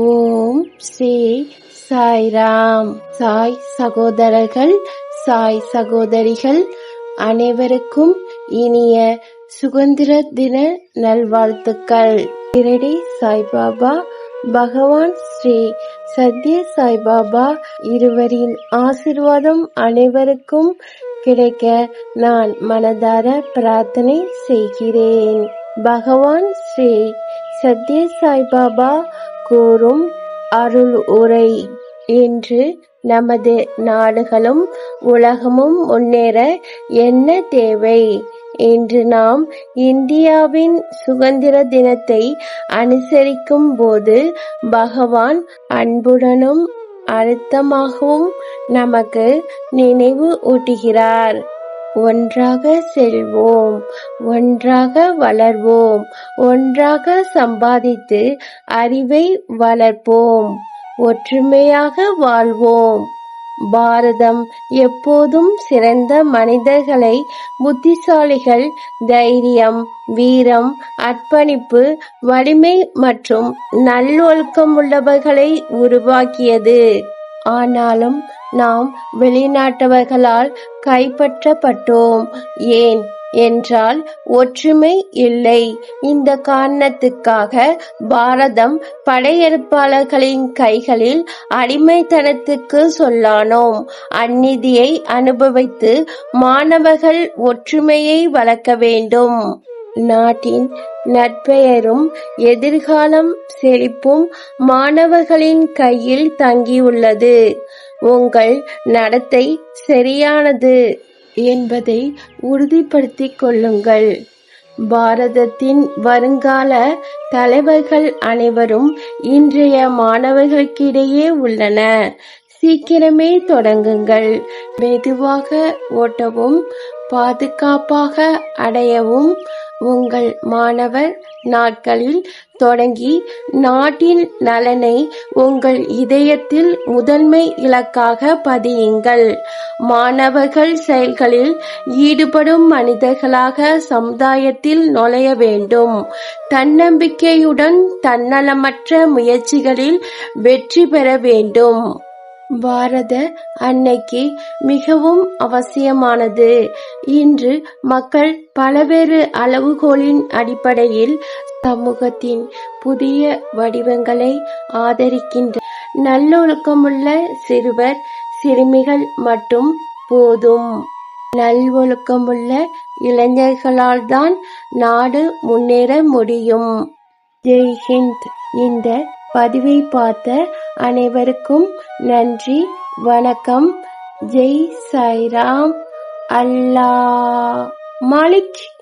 ஓம் ஸ்ரீ சாய்ராம் சாய் சகோதரர்கள் சாய் சகோதரிகள் அனைவருக்கும் இனிய சுதந்திர தின நல்வாழ்த்துக்கள். இரடி சாய்பாபா பகவான் ஸ்ரீ சத்ய சாய்பாபா இருவரின் ஆசிர்வாதம் அனைவருக்கும் கிடைக்க நான் மனதார பிரார்த்தனை செய்கிறேன். பகவான் ஸ்ரீ சத்ய சாய்பாபா கூறும் அருள் உரை இன்று நமது நாடுகளும் உலகமும் முன்னேற என்ன தேவை? இன்று நாம் இந்தியாவின் சுதந்திர தினத்தை அனுசரிக்கும் போது பகவான் அன்புடனும் அழுத்தமாகவும் நமக்கு நினைவு ஊட்டுகிறார் ஒன்றாக செல்வோம் ஒன்றாக வளர்வோம் ஒன்றாக சம்பாதித்து அறிவை வளர்ப்போம் ஒற்றுமையாக வாழ்வோம். பாரதம் எப்போதும் சிறந்த மனிதர்களை புத்திசாலிகள் தைரியம் வீரம் அர்ப்பணிப்பு வலிமை மற்றும் நல்லொழுக்கம் உள்ளவர்களை உருவாக்கியது. ஆனாலும் நாம் வெளிநாட்டவர்களால் கைப்பற்றப்பட்டோம். ஏன் என்றால் ஒற்றுமை இல்லை. இந்த காரணத்துக்காக பாரதம் படையெடுப்பாளர்களின் கைகளில் அடிமைத்தனத்துக்கு சொல்லானோம். அந்நிதியை அனுபவித்து மாணவர்கள் ஒற்றுமையை வளர்க்க வேண்டும். நாட்டின் நற்பெயரும் எதிர்காலம் செழிப்பும் மாணவர்களின் கையில் தங்கியுள்ளது. உங்கள் நடத்தை சரியானது என்பதை உறுதிப்படுத்திக் கொள்ளுங்கள். பாரதத்தின் வருங்கால தலைவர்கள் அனைவரும் இன்றைய மாணவர்களுக்கிடையே உள்ளன. சீக்கிரமே தொடங்குங்கள். மெதுவாக ஓட்டவும் பாதுகாப்பாக அடையவும் உங்கள் மாணவர் நாட்களில் தொடங்கி நாட்டின் நலனை உங்கள் இதயத்தில் முதன்மை இலக்காக பதியுங்கள். மாணவர்கள் செயல்களில் ஈடுபடும் மனிதர்களாக சமுதாயத்தில் நுழைய வேண்டும். தன்னம்பிக்கையுடன் தன்னலமற்ற முயற்சிகளில் வெற்றி பெற வேண்டும். பாரத அன்னைக்கு மிகவும் அவசியமானது. இன்று மக்கள் பலவேறு அளவுகோலின் அடிப்படையில் சமூகத்தின் புதிய வடிவங்களை ஆதரிக்கின்ற நல்லொழுக்கமுள்ள சிறுவர் சிறுமிகள் மட்டும் போதும். நல்வொழுக்கமுள்ள இளைஞர்களால் தான் நாடு முன்னேற முடியும். ஜெய்ஹிந்த். இந்த பதிவை பார்த்த அனைவருக்கும் நன்றி வணக்கம். ஜெய் சாய்ராம். அல்லா மாலிக்.